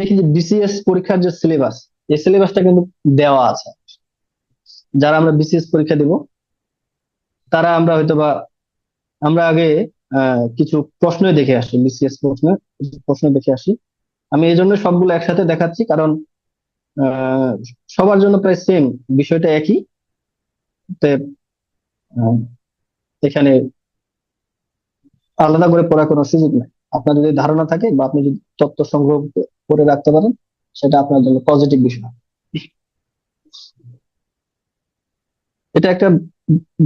দেখি যে বিসিএস পরীক্ষার যে সিলেবাস এই সিলেবাসটা কিন্তু দেওয়া আছে। যারা আমরা বিসিএস পরীক্ষা দিব, তারা আমরা হয়তো বা আমরা আগে কিছু প্রশ্ন দেখে আসি বিসিএস প্রশ্ন প্রশ্ন দেখে আসি। আমি এই জন্য সবগুলো একসাথে দেখাচ্ছি, কারণ সবার জন্য প্রায় সেম বিষয়টা একই। এখানে আলাদা করে পড়ার কোনো সুযোগ নাই। আপনার যদি ধারণা থাকে বা আপনি যদি তথ্য সংগ্রহ করে রাখতে পারেন, সেটা আপনার জন্য পজিটিভ বিষয়। এটা একটা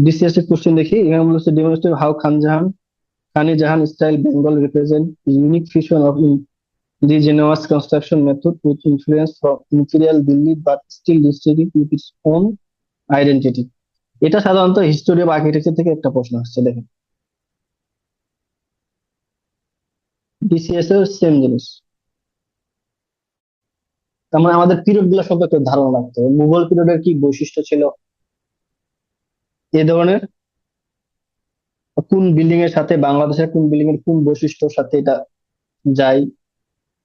বিসিএস এর কোশ্চেন দেখি। এখানে বলছে ডেমনস্ট্রেট হাউ খান জাহান খানি Jahan style Bengal represent unique fusion of indigenous construction method with influence from imperial Delhi but still distinctive with its own identity. এটা সাধারণত হিস্টোরি বা আর্কিটেকচার থেকে একটা প্রশ্ন আসছে, দেখেন। বিসিএস এর সেম জিনিস। তার মানে আমাদের পিরিয়ডগুলো সম্পর্কে ধারণা রাখতে হবে মুঘল পিরিয়ডের কি বৈশিষ্ট্য ছিল? এ ধরনের? কোন বিল্ডিং এর সাথে বাংলাদেশের কোন বিল্ডিং এর কোন বৈশিষ্ট্যর সাথে এটা যায়?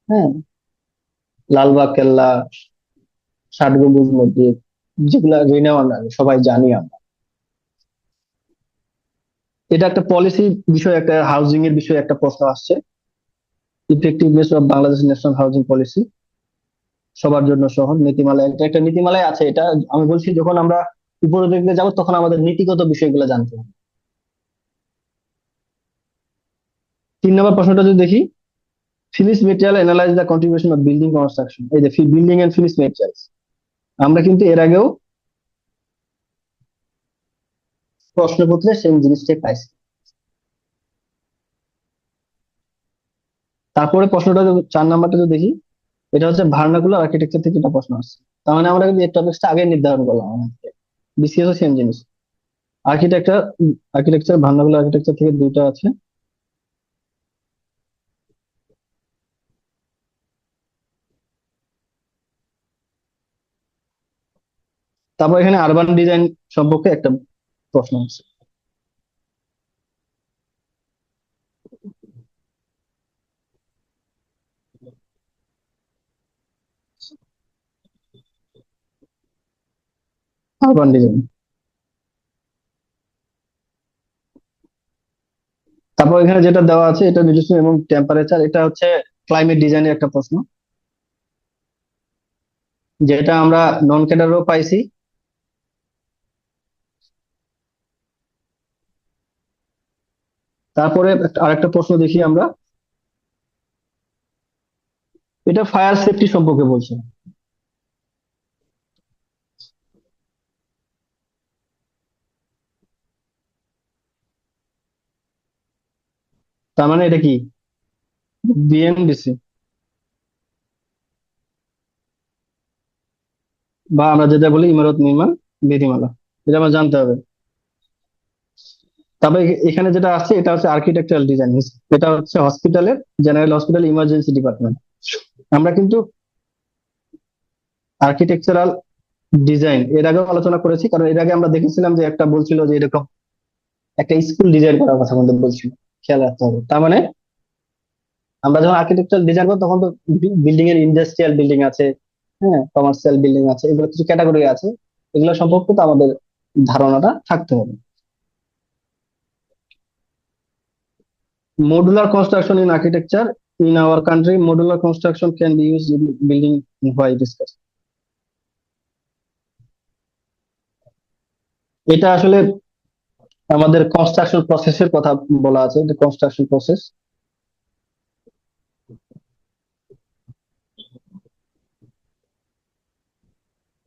হ্যাঁ? লালবাগ কেল্লা, ষাট গম্বুজ মসজিদ, যেগুলা রিনাউন্ড সবাই জানি আমরা। এটা একটা পলিসি বিষয়, একটা হাউজিং এর বিষয়ে একটা প্রশ্ন আসছে। Effectiveness of Bangladesh national housing policy সবার জন্য সহজ নীতিমালা, একটা একটা নীতিমালায় আছে, এটা আমি বলছি যখন আমরা উপরে যাব তখন আমাদের নীতিগত বিষয়গুলো জানতে হবে। তিন নম্বর প্রশ্নটা যদি দেখি finish material analyse the contribution of building construction এই যে বিল্ডিং এন্ড ফিনিশ মেটেরিয়ালস আমরা কিন্তু এর আগেও প্রশ্নপত্রে সেম জিনিসটাই পাইছি। তারপরে প্রশ্নটা চার নাম্বারটা যদি দেখি এটা হচ্ছে ভার্নাকুলার আর্কিটেকচার থেকে একটা প্রশ্ন আসছে। তার মানে আমরা কিন্তু এই টপিকসটা আগে নির্ধারণ করলাম আমাদের বিসিএস সেম জিনিস। আর্কিটেকচার আর্কিটেকচার ভার্নাকুলার আর্কিটেকচার থেকে দুইটা আছে। তারপর এখানে আরবান ডিজাইন সম্পর্কে একটা প্রশ্ন আছে আরবান ডিজাইন তারপর এখানে যেটা দেওয়া আছে, এটা নিজস্ব এবং টেম্পারেচার এটা হচ্ছে ক্লাইমেট ডিজাইনের একটা প্রশ্ন। যেটা আমরা নন ক্যাডারও পাইছি। তারপরে আরেকটা প্রশ্ন দেখি আমরা। এটা ফায়ার সেফটি সম্পর্কে বলছে। তার মানে এটা কি? বিএনডিসি বা আমরা যেটা বলি ইমারত নির্মাণ বিধিমালা এটা আমরা জানতে হবে। তবে এখানে যেটা আছে, এটা হচ্ছে আর্কিটেকচারাল ডিজাইন এটা হচ্ছে হসপিটালের জেনারেল হসপিটাল ইমার্জেন্সি ডিপার্টমেন্ট আমরা কিন্তু আর্কিটেকচারাল ডিজাইন এর আগেও আলোচনা করেছি। কারণ এর আগে আমরা দেখেছিলাম যে একটা বলছিল যে এরকম একটা স্কুল ডিজাইন করার কথা আমাদের বলছিল। খেয়াল রাখতে হবে। তার মানে আমরা যখন আর্কিটেকচার ডিজাইন করব, তখন তো বিল্ডিং এর ইন্ডাস্ট্রিয়াল বিল্ডিং আছে হ্যাঁ কমার্শিয়াল বিল্ডিং আছে, এগুলো কিছু ক্যাটাগরি আছে। এগুলো সম্পর্কে তো আমাদের ধারণাটা থাকতে হবে। Modular construction in architecture in our country, modular construction can be used in building discuss. এটা আসলে আমাদের কনস্ট্রাকশন প্রসেসের কথা বলা আছে এটা কনস্ট্রাকশন প্রসেস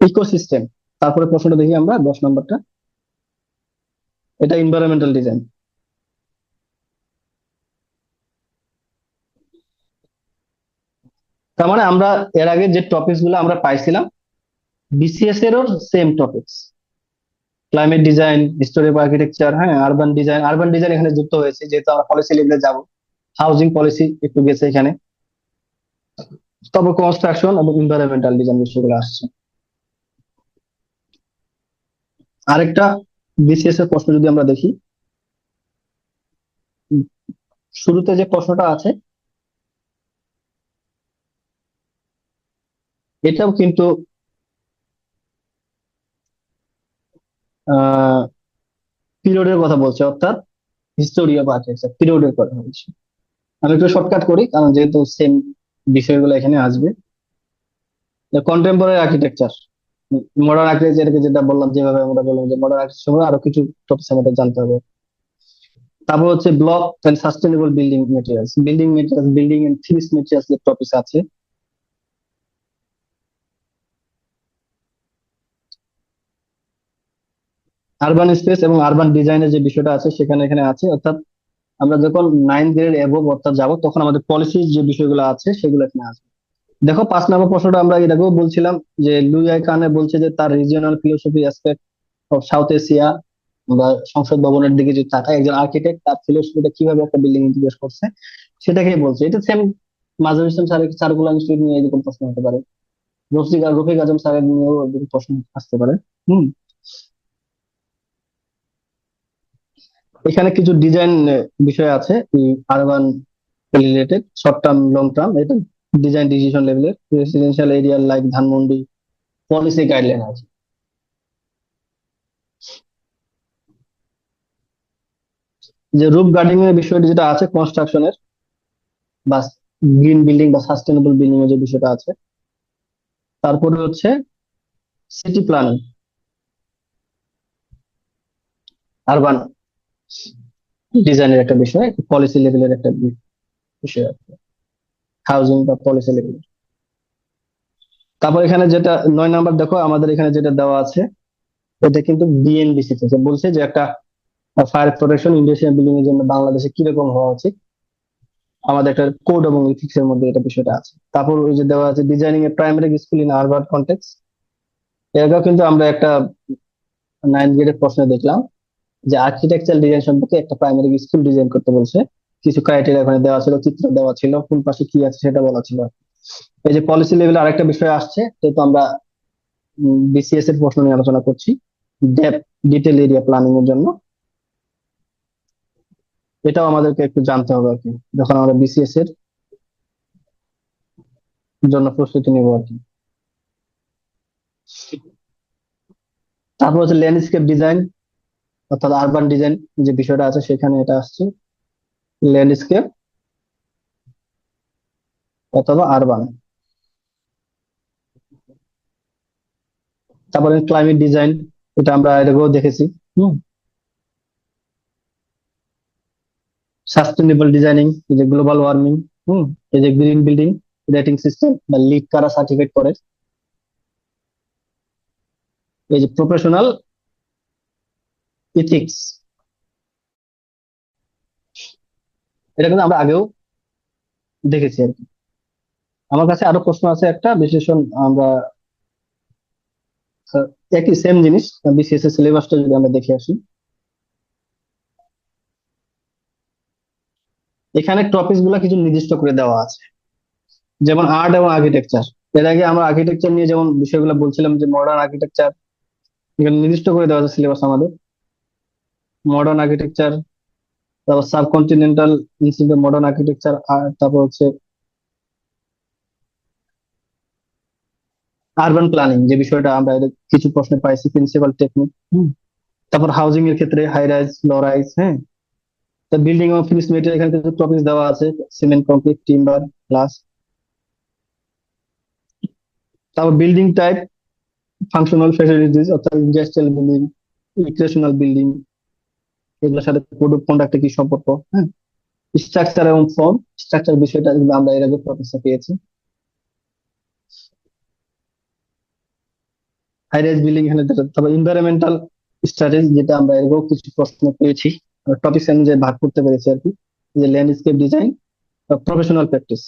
ইকোসিস্টেম তারপরে প্রশ্নটা দেখি আমরা, দশ নম্বরটা। এটা এনভায়রনমেন্টাল ডিজাইন তার মানে আমরা এর আগে যে টপিকসগুলো আমরা পাইছিলাম বিসিএস এরও same topics climate design history architecture হ্যাঁ আরবান ডিজাইন আরবান ডিজাইন এখানে যুক্ত হয়েছে, যেহেতু আমরা পলিসি লেভেলে যাব। হাউজিং পলিসি একটু গেছে এখানে। তবে কনস্ট্রাকশন এবং এনভায়রনমেন্টাল ডিজাইন বিষয়গুলো আসছে। আরেকটা বিসিএস এর প্রশ্ন যদি আমরা দেখি। শুরুতে যে প্রশ্নটা আছে, এটাও কিন্তু পিরিয়ডের কথা বলছে, অর্থাৎ হিস্টোরি অফ আর্কিটেকচার পিরিয়ডের কথা বলছে। আমি একটু শর্টকাট করি, কারণ যেহেতু সেম বিষয়গুলো এখানে আসবে। কন্টেম্পোরারি আর্কিটেকচার মডার্ন আর্কিটেকচারকে যেটা বললাম, যেভাবে আমরা বললাম যে মডার্ন আর্কিটেকচার আরও কিছু টপিক আমাদের জানতে হবে। তারপর হচ্ছে block and sustainable building materials building materials building and finish materials যে টপিক আছে। আরবান স্পেস এবং আরবান ডিজাইনের যে বিষয়টা আছে, সেখানে এখানে আছে। অর্থাৎ আমরা যখন নাইন গ্রেড এবভ অর্থাৎ যাব, তখন আমাদের পলিসির যে বিষয়গুলো আছে, সেগুলো এখানে আসবে দেখো, পাঁচ নম্বর প্রশ্নটা আমরা এর আগেও বলছিলাম যে লুইয়াই কানে বলছে যে তার regional philosophy aspect of South Asia আমরা সংসদ ভবনের দিকে যদি তাকাই একজন আর্কিটেক্ট তার ফিলোসফিটা কীভাবে একটা বিল্ডিং ইন্টিগ্রেট করছে, সেটাকেই বলছে। এটা সেম মাজার ইসলাম স্যারের সার্কুলার ইনস্টিটিউট নিয়ে এরকম প্রশ্ন হতে পারে। রফিক রফিক আজম স্যারের নিয়েও এরকম প্রশ্ন আসতে পারে। হুম? এখানে কিছু ডিজাইন বিষয় আছে urban related short term long term এটা ডিজাইন ডিসিশন লেভেলের residential area like Dhanmondi policy guideline আছে। যে রুফ গার্ডিং এর বিষয়টি যেটা আছে কনস্ট্রাকশনের বা গ্রিন বিল্ডিং বা সাস্টেনেবল বিল্ডিং এর যে বিষয়টা আছে, তারপরে হচ্ছে সিটি প্ল্যানিং আরবান ডিজাইনের একটা বিষয় পলিসি লেভেলের একটা বিষয় আছে হাউজিং বা পলিসি লেভেলের তারপর এখানে যেটা, নয় নাম্বার দেখো, আমাদের এখানে যেটা দেওয়া আছে, এটা কিন্তু বিএনবিসি থেকে বলছে যে একটা ফায়ার প্রোটেকশন ইন্ডাস্ট্রিয়াল বিল্ডিং এর জন্য বাংলাদেশে কীরকম হওয়া উচিত? আমাদের একটা কোড এবং ইথিক্স এর মধ্যে এটা বিষয়টা আছে। তারপর ওই যে দেওয়া আছে designing a primary school in urban context এটাও কিন্তু আমরা একটা নাইন গ্রেডের প্রশ্ন দেখলাম। যে আর্কিটেকচার ডিজাইন সম্পর্কে একটা প্রাইমারি স্কুল ডিজাইন করতে বলছে। কিছু ক্রাইটেরিয়া ওখানে দেওয়া ছিল, চিত্র দেওয়া ছিল, কোন পাশে কি আছে সেটা বলা ছিল। এই যে পলিসি লেভেলে আরেকটা বিষয় আসছে, যেহেতু আমরা বিসিএস এর প্রশ্ন নিয়ে আলোচনা করছি ডেপ ডিটেল এরিয়া প্ল্যানিং এর জন্য। এটাও আমাদেরকে একটু জানতে হবে আর কি, যখন আমরা বিসিএস এর জন্য প্রস্তুতি নেব আর কি। তারপর হচ্ছে ল্যান্ডস্কেপ ডিজাইন অর্থাৎ আরবান ডিজাইন যে বিষয়টা আছে সেখানে এটা আসছে। ল্যান্ডস্কেপ অথবা আরবান তারপরে ক্লাইমেট ডিজাইন এটা আমরা আগেও দেখেছি, হুম। সাস্টেনেবল ডিজাইনিং এই যে গ্লোবাল ওয়ার্মিং হুম। এই যে গ্রিন বিল্ডিং রেটিং সিস্টেম বা লিড কারা সার্টিফিকেট করে। এই যে প্রফেশনাল ইথিক্স এটা কিন্তু আমরা আগেও দেখেছি আর কি। আমার কাছে আরও প্রশ্ন আছে একটা, বিশ্লেষণ আমরা একই সেম জিনিস বিসিএস এর সিলেবাসটা যদি আমরা দেখে আসি। এখানে টপিকগুলা কিছু নির্দিষ্ট করে দেওয়া আছে। যেমন আর্ট এবং আর্কিটেকচার এর আগে আমরা আর্কিটেকচার নিয়ে যেমন বিষয়গুলো বলছিলাম যে মডার্ন আর্কিটেকচার এখানে নির্দিষ্ট করে দেওয়া আছে সিলেবাস আমাদের। মডার্ন আর্কিটেকচার তারপর subcontinental institute of modern architecture তারপর হচ্ছে আরবান প্ল্যানিং যে বিষয়টা আমরা কিছু প্রশ্নে পাইছি প্রিন্সিপাল টেকনিক তারপর হাউজিং এর ক্ষেত্রে হাই রাইজ লো রাইজ হ্যাঁ তা বিল্ডিং এবং ফিনিশ মেটেরিয়াল এখানে কিছু টপিক দেওয়া আছে সিমেন্ট কংক্রিট টিম্বার গ্লাস তারপর বিল্ডিং টাইপ ফাংশনাল ফ্যাসিলিটিস অর্থাৎ ইন্ডাস্ট্রিয়াল বিল্ডিং রিক্রিয়েশনাল বিল্ডিং এগুলোর সাথে কোড অফ কি সম্পর্ক? হ্যাঁ স্ট্রাকচার এবং ফর্ম স্ট্রাকচার বিষয়টা কিন্তু আমরা এর আগে প্রফেসর পেয়েছি। হাই রাইজ বিল্ডিং এখানে তারপর এনভায়রনমেন্টাল স্ট্র্যাটেজি যেটা আমরা এর আগেও কিছু প্রশ্ন পেয়েছি। টপিক অনুযায়ী ভাগ করতে পেরেছি আর কি। যে ল্যান্ডস্কেপ ডিজাইন প্রফেশনাল প্র্যাকটিস